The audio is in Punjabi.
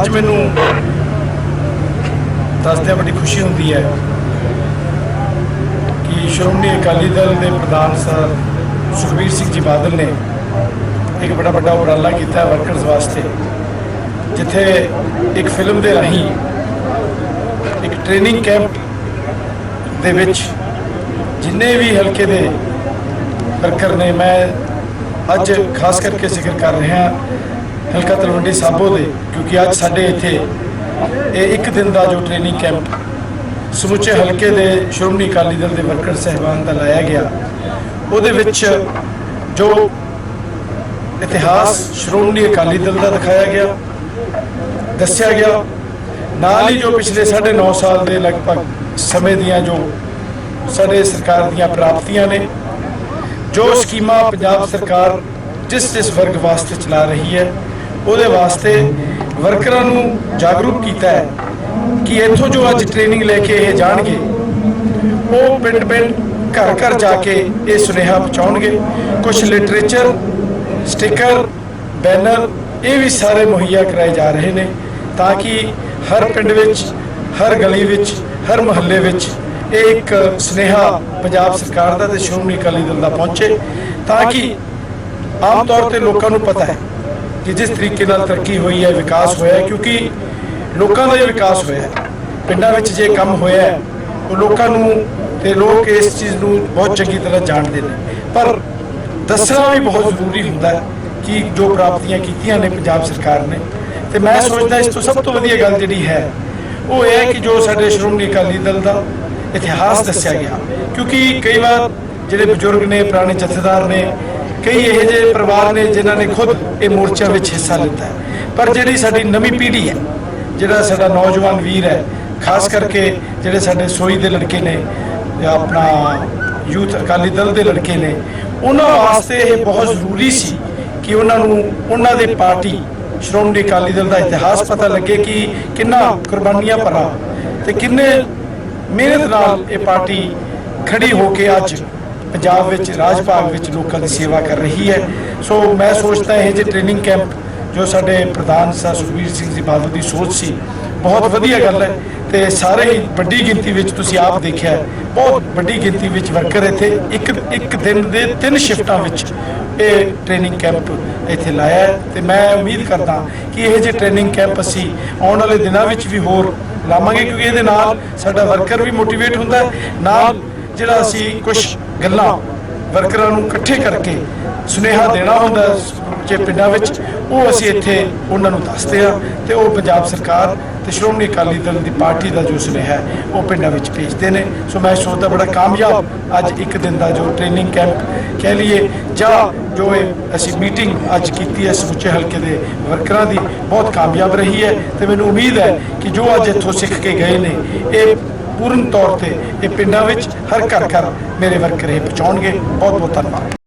ਅੱਜ ਮੈਨੂੰ ਦੱਸਦਿਆਂ ਬੜੀ ਖੁਸ਼ੀ ਹੁੰਦੀ ਹੈ ਕਿ ਸ਼੍ਰੋਮਣੀ ਅਕਾਲੀ ਦਲ ਦੇ ਪ੍ਰਧਾਨ ਸਰ ਸੁਖਬੀਰ ਸਿੰਘ ਜੀ ਬਾਦਲ ਨੇ ਇੱਕ ਬੜਾ ਵੱਡਾ ਉਪਰਾਲਾ ਕੀਤਾ ਵਰਕਰਸ ਵਾਸਤੇ, ਜਿੱਥੇ ਇੱਕ ਫਿਲਮ ਦੇ ਰਾਹੀਂ ਇੱਕ ਟ੍ਰੇਨਿੰਗ ਕੈਂਪ ਦੇ ਵਿੱਚ ਜਿੰਨੇ ਵੀ ਹਲਕੇ ਦੇ ਵਰਕਰ ਨੇ, ਮੈਂ ਅੱਜ ਖਾਸ ਕਰਕੇ ਜ਼ਿਕਰ ਕਰ ਰਿਹਾ ਹਲਕਾ ਤਲਵੰਡੀ ਸਾਬੋ ਦੇ, ਕਿਉਂਕਿ ਅੱਜ ਸਾਡੇ ਇੱਥੇ ਇਹ ਇੱਕ ਦਿਨ ਦਾ ਜੋ ਟ੍ਰੇਨਿੰਗ ਕੈਂਪ ਸਮੁੱਚੇ ਹਲਕੇ ਦੇ ਸ਼੍ਰੋਮਣੀ ਅਕਾਲੀ ਦਲ ਦੇ ਵਰਕਰ ਸਹਿਬਾਨ ਦਾ ਲਾਇਆ ਗਿਆ। ਉਹਦੇ ਵਿੱਚ ਜੋ ਇਤਿਹਾਸ ਸ਼੍ਰੋਮਣੀ ਅਕਾਲੀ ਦਲ ਦਾ ਦਿਖਾਇਆ ਗਿਆ, ਦੱਸਿਆ ਗਿਆ। ਨਾਲ ਹੀ ਜੋ ਪਿਛਲੇ 9.5 ਸਾਲ ਦੇ ਲਗਭਗ ਸਮੇਂ ਦੀਆਂ ਜੋ ਸਾਡੇ ਸਰਕਾਰ ਦੀਆਂ ਪ੍ਰਾਪਤੀਆਂ ਨੇ, ਜੋ ਸਕੀਮਾਂ ਪੰਜਾਬ ਸਰਕਾਰ ਜਿਸ ਜਿਸ ਵਰਗ ਵਾਸਤੇ ਚਲਾ ਰਹੀ ਹੈ ਉਹਦੇ ਵਾਸਤੇ ਵਰਕਰਾਂ ਨੂੰ ਜਾਗਰੂਕ ਕੀਤਾ ਹੈ ਕਿ ਇੱਥੋਂ ਜੋ ਅੱਜ ਟ੍ਰੇਨਿੰਗ ਲੈ ਕੇ ਇਹ ਜਾਣਗੇ, ਉਹ ਪਿੰਡ ਪਿੰਡ ਘਰ ਘਰ ਜਾ ਕੇ ਇਹ ਸੁਨੇਹਾ ਪਹੁੰਚਾਉਣਗੇ। ਕੁਝ ਲਿਟਰੇਚਰ ਸਟicker ਬੈਨਰ ਇਹ ਵੀ ਸਾਰੇ ਮੁਹੱਈਆ ਕਰਾਏ ਜਾ ਰਹੇ ਨੇ ਤਾਂ ਕਿ ਹਰ ਪਿੰਡ ਵਿੱਚ, ਹਰ ਗਲੀ ਵਿੱਚ, ਹਰ ਮੁਹੱਲੇ ਵਿੱਚ ਇਹ ਇੱਕ ਸੁਨੇਹਾ ਪੰਜਾਬ ਸਰਕਾਰ ਦਾ ਤੇ ਸ਼੍ਰੋਮਣੀ ਅਕਾਲੀ ਦਲ ਦਾ ਪਹੁੰਚੇ ਤਾਂ ਕਿ ਆਮ ਤੌਰ ਤੇ ਲੋਕਾਂ ਨੂੰ ਪਤਾ ਹੈ ਕਿ ਜਿਸ ਤਰੀਕੇ ਨਾਲ ਤਰੱਕੀ ਹੋਈ ਹੈ, ਵਿਕਾਸ ਹੋਇਆ ਹੈ, ਕਿਉਂਕਿ ਲੋਕਾਂ ਦਾ ਹੀ ਵਿਕਾਸ ਹੋਇਆ ਹੈ। ਪਿੰਡਾਂ ਵਿੱਚ ਜੇ ਕੰਮ ਹੋਇਆ ਹੈ, ਉਹ ਲੋਕਾਂ ਨੂੰ ਤੇ ਲੋਕ ਇਸ ਚੀਜ਼ ਨੂੰ ਬਹੁਤ ਚੰਗੀ ਤਰ੍ਹਾਂ ਜਾਣਦੇ ਨੇ। ਪਰ ਦੱਸਣਾ ਵੀ ਬਹੁਤ ਜ਼ਰੂਰੀ ਹੁੰਦਾ ਹੈ ਕਿ ਜੋ ਪ੍ਰਾਪਤੀਆਂ ਕੀਤੀਆਂ ਨੇ ਪੰਜਾਬ ਸਰਕਾਰ ਨੇ, ਤੇ ਮੈਂ ਸੋਚਦਾ ਇਸ ਤੋਂ ਸਭ ਤੋਂ ਵਧੀਆ ਗੱਲ ਜਿਹੜੀ ਹੈ, ਉਹ ਇਹ ਹੈ ਕਿ ਜੋ ਸਾਡੇ ਸ਼੍ਰੋਮਣੀ ਅਕਾਲੀ ਦਲ ਦਾ ਇਤਿਹਾਸ ਦੱਸਿਆ ਗਿਆ, ਕਿਉਂਕਿ ਕਈ ਵਾਰ ਜਿਹੜੇ ਬਜ਼ੁਰਗ ਨੇ, ਪੁਰਾਣੇ ਜਥੇਦਾਰ ਨੇ ਕਈ ਇਹੋ ਜਿਹੇ ਪਰਿਵਾਰ ਨੇ ਜਿਨ੍ਹਾਂ ਨੇ ਖੁਦ ਇਹ ਮੋਰਚਾ ਵਿੱਚ ਹਿੱਸਾ ਲਿੱਤਾ ਪਰ ਜਿਹੜੀ ਸਾਡੀ ਨਵੀਂ ਪੀੜ੍ਹੀ ਹੈ, ਜਿਹੜਾ ਸਾਡਾ ਨੌਜਵਾਨ ਵੀਰ ਹੈ, ਖਾਸ ਕਰਕੇ ਜਿਹੜੇ ਸਾਡੇ ਸੋਈ ਦੇ ਲੜਕੇ ਨੇ ਜਾਂ ਆਪਣਾ ਯੂਥ ਅਕਾਲੀ ਦਲ ਦੇ ਲੜਕੇ ਨੇ, ਉਹਨਾਂ ਵਾਸਤੇ ਇਹ ਬਹੁਤ ਜ਼ਰੂਰੀ ਸੀ ਕਿ ਉਹਨਾਂ ਨੂੰ ਉਹਨਾਂ ਦੇ ਪਾਰਟੀ, ਸ਼੍ਰੋਮਣੀ ਅਕਾਲੀ ਦਲ ਦਾ ਇਤਿਹਾਸ ਪਤਾ ਲੱਗੇ ਕਿ ਕਿੰਨਾ ਕੁਰਬਾਨੀਆਂ ਭਰਾ ਤੇ ਕਿੰਨੇ ਮਿਹਨਤ ਨਾਲ ਇਹ ਪਾਰਟੀ ਖੜੀ ਹੋ ਕੇ ਅੱਜ ਪੰਜਾਬ ਵਿੱਚ ਰਾਜ ਭਾਗ ਵਿੱਚ ਲੋਕਾਂ ਦੀ ਸੇਵਾ ਕਰ ਰਹੀ ਹੈ। ਸੋ ਮੈਂ ਸੋਚਦਾ ਇਹ ਜੇ ਟ੍ਰੇਨਿੰਗ ਕੈਂਪ ਜੋ ਸਾਡੇ ਪ੍ਰਧਾਨ ਸਰ ਸੁਖਬੀਰ ਸਿੰਘ ਜੀ ਬਾਦਲ ਦੀ ਸੋਚ ਸੀ, ਬਹੁਤ ਵਧੀਆ ਗੱਲ ਹੈ ਤੇ ਸਾਰੇ ਹੀ ਵੱਡੀ ਗਿਣਤੀ ਵਿੱਚ ਤੁਸੀਂ ਆਪ ਦੇਖਿਆ ਬਹੁਤ ਵੱਡੀ ਗਿਣਤੀ ਵਿੱਚ ਵਰਕਰ ਇੱਥੇ, ਇੱਕ ਇੱਕ ਦਿਨ ਦੇ ਤਿੰਨ ਸ਼ਿਫਟਾਂ ਵਿੱਚ ਇਹ ਟ੍ਰੇਨਿੰਗ ਕੈਂਪ ਇੱਥੇ ਲਾਇਆ ਹੈ। ਤੇ ਮੈਂ ਉਮੀਦ ਕਰਦਾ ਕਿ ਇਹ ਜਿਹੇ ਟ੍ਰੇਨਿੰਗ ਕੈਂਪ ਅਸੀਂ ਆਉਣ ਵਾਲੇ ਦਿਨਾਂ ਵਿੱਚ ਵੀ ਹੋਰ ਲਾਵਾਂਗੇ, ਕਿਉਂਕਿ ਇਹਦੇ ਨਾਲ ਸਾਡਾ ਵਰਕਰ ਵੀ ਮੋਟੀਵੇਟ ਹੁੰਦਾ ਨਾਲ ਜਿਹੜਾ ਅਸੀਂ ਕੁਝ ਗੱਲਾਂ ਵਰਕਰਾਂ ਨੂੰ ਇਕੱਠੇ ਕਰਕੇ ਸੁਨੇਹਾ ਦੇਣਾ ਹੁੰਦਾ ਹੈ ਜੇ ਪਿੰਡਾਂ ਵਿੱਚ, ਉਹ ਅਸੀਂ ਇੱਥੇ ਉਹਨਾਂ ਨੂੰ ਦੱਸਦੇ ਆ ਤੇ ਉਹ ਪੰਜਾਬ ਸਰਕਾਰ ਤੇ ਸ਼੍ਰੋਮਣੀ ਅਕਾਲੀ ਦਲ ਦੀ ਪਾਰਟੀ ਦਾ ਜੋ ਸੁਨੇਹਾ ਹੈ, ਉਹ ਪਿੰਡਾਂ ਵਿੱਚ ਭੇਜਦੇ ਨੇ। ਸੋ ਮੈਂ ਸੋਚਦਾ ਬੜਾ ਕਾਮਯਾਬ ਅੱਜ ਇੱਕ ਦਿਨ ਦਾ ਜੋ ਟ੍ਰੇਨਿੰਗ ਕੈਂਪ ਕਹਿ ਲਈਏ, ਜਾਂ ਜੋ ਇਹ ਅਸੀਂ ਮੀਟਿੰਗ ਅੱਜ ਕੀਤੀ ਹੈ ਸਮੁੱਚੇ ਹਲਕੇ ਦੇ ਵਰਕਰਾਂ ਦੀ, ਬਹੁਤ ਕਾਮਯਾਬ ਰਹੀ ਹੈ ਤੇ ਮੈਨੂੰ ਉਮੀਦ ਹੈ ਕਿ ਜੋ ਅੱਜ ਇੱਥੋਂ ਸਿੱਖ ਕੇ ਗਏ ਨੇ, ਇਹ ਪੂਰਨ ਤੌਰ ਤੇ ਇਹ ਪਿੰਡਾਂ ਵਿੱਚ ਹਰ ਘਰ ਘਰ ਮੇਰੇ ਵਰਕਰ ਇਹ ਪਹੁੰਚਾਉਣਗੇ। ਬਹੁਤ ਬਹੁਤ ਧੰਨਵਾਦ।